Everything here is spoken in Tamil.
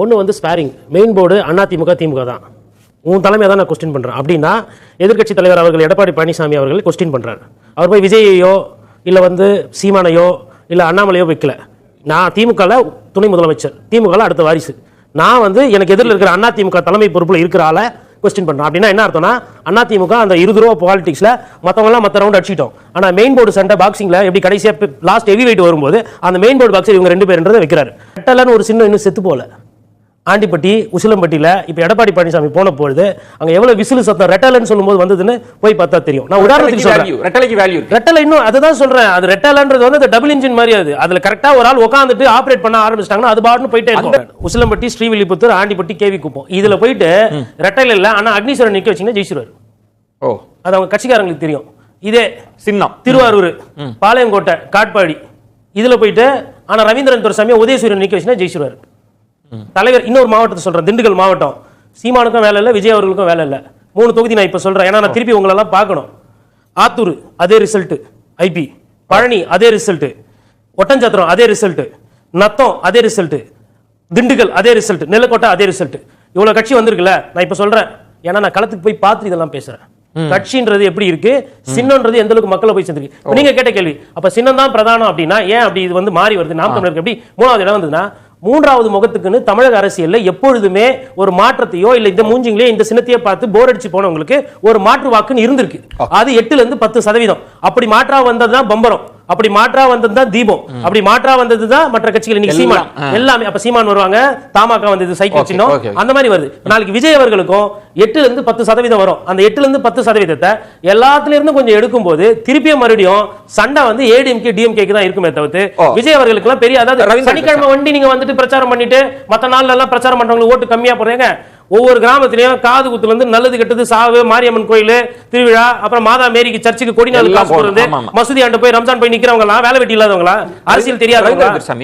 ஒன்று வந்து ஸ்பேரிங் மெயின் போர்டு அண்ணா திமுக திமுக தான். உன் தலைமையை தான் நான் கொஸ்டின் பண்ணுறேன் அப்படின்னா எதிர்க்கட்சி தலைவர் அவர்கள் எடப்பாடி பழனிசாமி அவர்கள் கொஸ்டின் பண்ணுறாரு அவர் போய் விஜயையோ இல்லை வந்து சீமானையோ இல்லை அண்ணாமலையோ வைக்கல. நான் திமுகவில் துணை முதலமைச்சர். திமுகவில் அடுத்த வாரிசு. நான் வந்து எனக்கு எதிரில் இருக்கிற அண்ணா திமுக தலைமை பொறுப்பில் இருக்கிற ஆளை கொஸ்டின் பண்ணுறேன் அப்படின்னா என்ன அர்த்தம்னா அண்ணா திமுக அந்த இருபது ரூபா பாலிடிக்ஸில் மற்றவங்களாம் மற்ற ரவுண்ட் அடிச்சிட்டோம். ஆனால் மெயின் போர்டு சண்டை பாக்ஸிங்கில் எப்படி கடைசியாக லாஸ்ட் ஹெவி வெயிட் வரும்போது அந்த மெயின் போர்டு பாக்ஸில் இவங்க ரெண்டு பேருன்றதை வைக்கிறாரு. கட்டலன்னு ஒரு சின்ன இன்னும் செத்து போகல. ஆண்டிப்பட்டி உசிலம்பட்டியில் இப்போ எடப்பாடி பழனிசாமி போன பொழுது அங்கே எவ்வளோ விசிலு சத்தம் ரெட்டலன்னு சொல்லும்போது வந்ததுன்னு போய் பார்த்தா தெரியும். நான் உதாரணத்துக்கு சொல்றேன். வேல்யூ ரெட்டலைக்கு வேல்யூ ரெட்டலை இன்னும் அதுதான் சொல்றேன். அது ரெட்டலைன்றது வந்து அந்த டபுள் இன்ஜின் மாதிரி அது. அதுல கரெக்டா ஒரு ஆள் உட்காந்துட்டு ஆபரேட் பண்ண ஆரம்பிச்சிட்டாங்கன்னா அது பாட்டுன்னு போயிட்டே இருக்கும். உசிலம்பட்டி ஸ்ரீவில்லிபுத்தூர் ஆண்டிப்பட்டி கேவி குப்பம். இதுல போயிட்டு ரெட்டைல இல்ல ஆனா அக்னீஸ்வரன் நிக்க வச்சீங்கன்னா ஜெயிச்சிருவாரு. ஓ. அது அவங்க கட்சிக்காரங்களுக்கு தெரியும். இதே சின்னம். திருவாரூர் பாளையங்கோட்டை காட்பாடி. இதுல போயிட்டு ஆனா ரவீந்திரன் துரசாமி உதயசூரியன் நிக்க வச்சுன்னா ஜெயிச்சிருவாரு. தலைவர் இன்னொரு மாவட்டத்தை சொல்றேன் திண்டுக்கல் மாவட்டம். சீமானுக்கும் வேலை இல்லை விஜய் அவர்களுக்கும் வேலை இல்லை. மூணு தொகுதி நான் இப்ப சொல்றேன். ஏன்னா நான் திருப்பி உங்களெல்லாம் பார்க்கணும். ஆத்தூர் அதே ரிசல்ட் ஐபி பழனி அதே ரிசல்ட் ஒட்டஞ்சத்திரம் அதே ரிசல்ட் நத்தம் அதே ரிசல்ட் திண்டுக்கல் அதே ரிசல்ட் நெல்லக்கோட்டை அதே ரிசல்ட் இவ்வளவு கட்சி வந்திருக்குல்ல நான் இப்ப சொல்றேன். ஏன்னா நான் களத்துக்கு போய் பார்த்து இதெல்லாம் பேசுறேன். கட்சின்றது எப்படி இருக்கு? சின்னன்றது எந்த அளவுக்கு மக்களை போய் சேர்ந்துருக்கு? நீங்க கேட்ட கேள்வி அப்ப சின்னம் தான் பிரதானம் அப்படின்னா ஏன் அப்படி இது வந்து மாறி வருது? நாம் தமிழருக்கு எப்படி மூணாவது இடம் வந்ததுன்னா மூன்றாவது முகத்துக்குன்னு தமிழக அரசியல்ல எப்பொழுதுமே ஒரு மாற்றத்தையோ இல்ல இந்த மூஞ்சிங்களே இந்த சின்னத்தையே பார்த்து போர் அடிச்சு போனவங்களுக்கு ஒரு மாற்று வாக்குன்னு இருந்திருக்கு. அது எட்டுல இருந்து பத்து சதவீதம். அப்படி மாற்றா வந்ததுதான் பம்பரம். அப்படி மாற்றா வந்தது தான் தீபம் அப்படி மாற்றா வந்தது தான் மற்ற கட்சிகள். இன்னைக்கு சீமான். எல்லாம், அப்ப சீமான் வருவாங்க தமாக வந்தது சைக்கிள் சின்னம். அந்த மாதிரி வருது. நாளைக்கு விஜய் அவர்களுக்கும் எட்டுல இருந்து பத்து சதவீதம் வரும். அந்த எட்டுல இருந்து பத்து சதவீதத்தை எல்லாத்துல இருந்து கொஞ்சம் எடுக்கும்போது திருப்பியும் மறுபடியும் சண்டை வந்து ஏடிஎம்கே டிஎம்கேக்கு தான் இருக்குமே தவிர்த்து. விஜய் அவர்களுக்கு எல்லாம் பெரிய அதாவது சனிக்கிழமை வண்டி நீங்க வந்துட்டு பிரச்சாரம் பண்ணிட்டு மத்த நாள்ல எல்லாம் பிரச்சாரம் பண்றவங்களுக்கு ஓட்டு கம்மியா போடுறீங்க. ஒவ்வொரு கிராமத்திலயும் காது குத்துல இருந்து நல்லது கெட்டது சாவு மாரியம்மன் கோயில் திருவிழா அப்புறம் மாதா மேரிக்கு சர்ச்சுக்கு கொடி நாள் எல்லாம் காசு. மசூதி ஆண்டு போய் ரம்ஜான் போய் நிக்கிறவங்களா வேலை வெட்டி இல்லாதவங்களா? அரசியல் சாமி.